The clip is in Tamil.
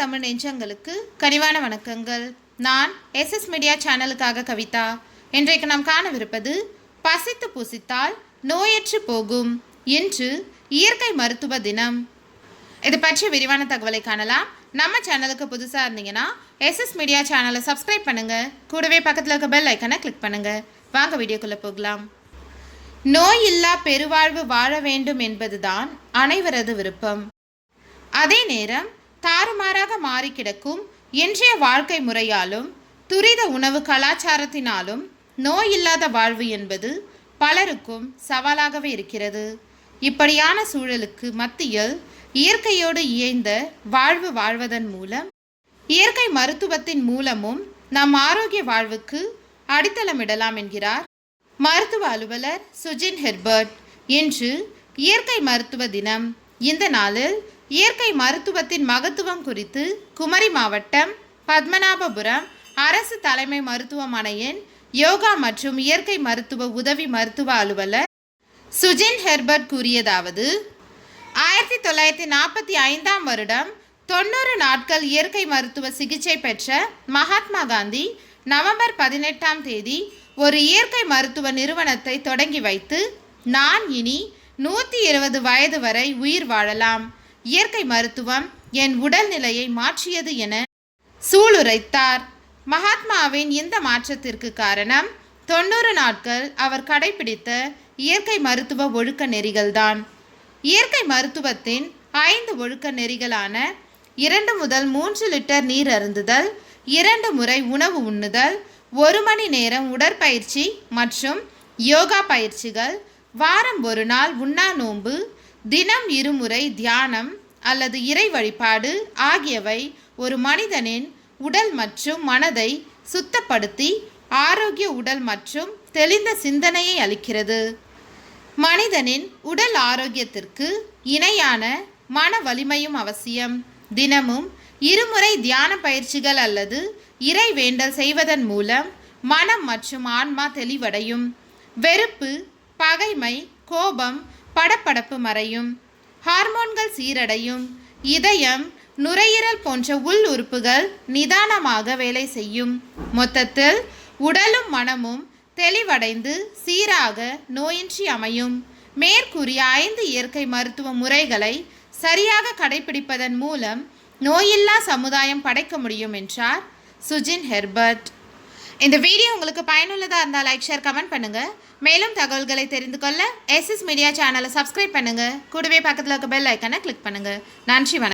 தமிழ் நெஞ்சங்களுக்கு கனிவான வணக்கங்கள். நான் எஸ்எஸ் மீடியா சேனலுக்காக கவிதா. இன்றைக்கு நாம் காணவிருப்பது பசித்து புசித்தால் நோயற்று போகும் இன்று இயற்கை மருத்துவ தினம். இது பற்றி விரிவான தகவலை காணலாம். நம்ம சேனலுக்கு புதுசாக இருந்தீங்கன்னா எஸ்எஸ் மீடியா சேனலை சப்ஸ்கிரைப் பண்ணுங்க. கூடவே பக்கத்தில் இருக்க பெல் ஐக்கனை கிளிக் பண்ணுங்கள் வாங்க வீடியோக்குள்ளே போகலாம். நோய் இல்லா பெருவாழ்வு வாழ வேண்டும் என்பதுதான் அனைவரது விருப்பம். அதே நேரம் தாறுமாறாக மாறி கிடக்கும் இன்றைய வாழ்க்கை முறையாலும் துரித உணவு கலாச்சாரத்தினாலும் நோய் இல்லாத வாழ்வு என்பது பலருக்கும் சவாலாகவே இருக்கிறது. இப்படியான சூழலுக்கு மத்தியில் இயற்கையோடு இயைந்த வாழ்வு வாழ்வதன் மூலம் இயற்கை மருத்துவத்தின் மூலமும் நம் ஆரோக்கிய வாழ்வுக்கு அடித்தளமிடலாம் என்கிறார் மருத்துவ அலுவலர் சுஜின் ஹெர்பர்ட். இன்று இயற்கை மருத்துவ தினம். இந்த நாளில் இயற்கை மருத்துவத்தின் மகத்துவம் குறித்து குமரி மாவட்டம் பத்மநாபபுரம் அரசு தலைமை மருத்துவமனையின் யோகா மற்றும் இயற்கை மருத்துவ உதவி மருத்துவ அலுவலர் சுஜின் ஹெர்பர்ட் கூறியதாவது ஆயிரத்தி தொள்ளாயிரத்தி நாற்பத்தி ஐந்தாம் வருடம் தொண்ணூறு நாட்கள் இயற்கை மருத்துவ சிகிச்சை பெற்ற மகாத்மா காந்தி நவம்பர் பதினெட்டாம் தேதி ஒரு இயற்கை மருத்துவ நிறுவனத்தை தொடங்கி வைத்து நான் இனி நூற்றி இருபது வயது வரை உயிர் வாழலாம். இயற்கை மருத்துவம் என் உடல்நிலையை மாற்றியது என சூளுரைத்தார். மகாத்மாவின் இந்த மாற்றத்திற்கு காரணம் தொண்ணூறு நாட்கள் அவர் கடைபிடித்த இயற்கை மருத்துவ ஒழுக்க நெறிகள்தான். இயற்கை மருத்துவத்தின் ஐந்து ஒழுக்க நெறிகளான இரண்டு முதல் மூன்று லிட்டர் நீர் அருந்துதல் இரண்டு முறை உணவு உண்ணுதல் ஒரு மணி நேரம் உடற்பயிற்சி மற்றும் யோகா பயிற்சிகள் வாரம் ஒரு நாள் உண்ணா நோன்பு தினம் இருமுறை தியானம் அல்லது இறை வழிபாடு ஆகியவை ஒரு மனிதனின் உடல் மற்றும் மனதை சுத்தப்படுத்தி ஆரோக்கிய உடல் மற்றும் தெளிந்த சிந்தனையை அளிக்கிறது. மனிதனின் உடல் ஆரோக்கியத்திற்கு இணையான மன வலிமையும் அவசியம். தினமும் இருமுறை தியான பயிற்சிகள் அல்லது இறை வேண்டல் செய்வதன் மூலம் மனம் மற்றும் ஆன்மா தெளிவடையும். வெறுப்பு பகைமை கோபம் படப்படப்பு மறையும். ஹார்மோன்கள் சீரடையும். இதயம் நுரையீரல் போன்ற உள் உறுப்புகள் நிதானமாக வேலை செய்யும். மொத்தத்தில் உடலும் மனமும் தெளிவடைந்து சீராக நோயின்றி அமையும். மேற்கூறிய ஐந்து இயற்கை மருத்துவ முறைகளை சரியாக கடைபிடிப்பதன் மூலம் நோயில்லா சமுதாயம் படைக்க முடியும் என்றார் சுஜின் ஹெர்பர்ட். இந்த வீடியோ உங்களுக்கு பயனுள்ளதாக இருந்தால் லைக் ஷேர் கமெண்ட் பண்ணுங்கள் மேலும் தகவல்களை தெரிந்து கொள்ள எஸ்எஸ் மீடியா சேனலை சப்ஸ்கிரைப் பண்ணுங்கள் கூடவே பக்கத்தில் இருக்க பெல் ஐக்கனை கிளிக் பண்ணுங்கள் நன்றி வணக்கம்.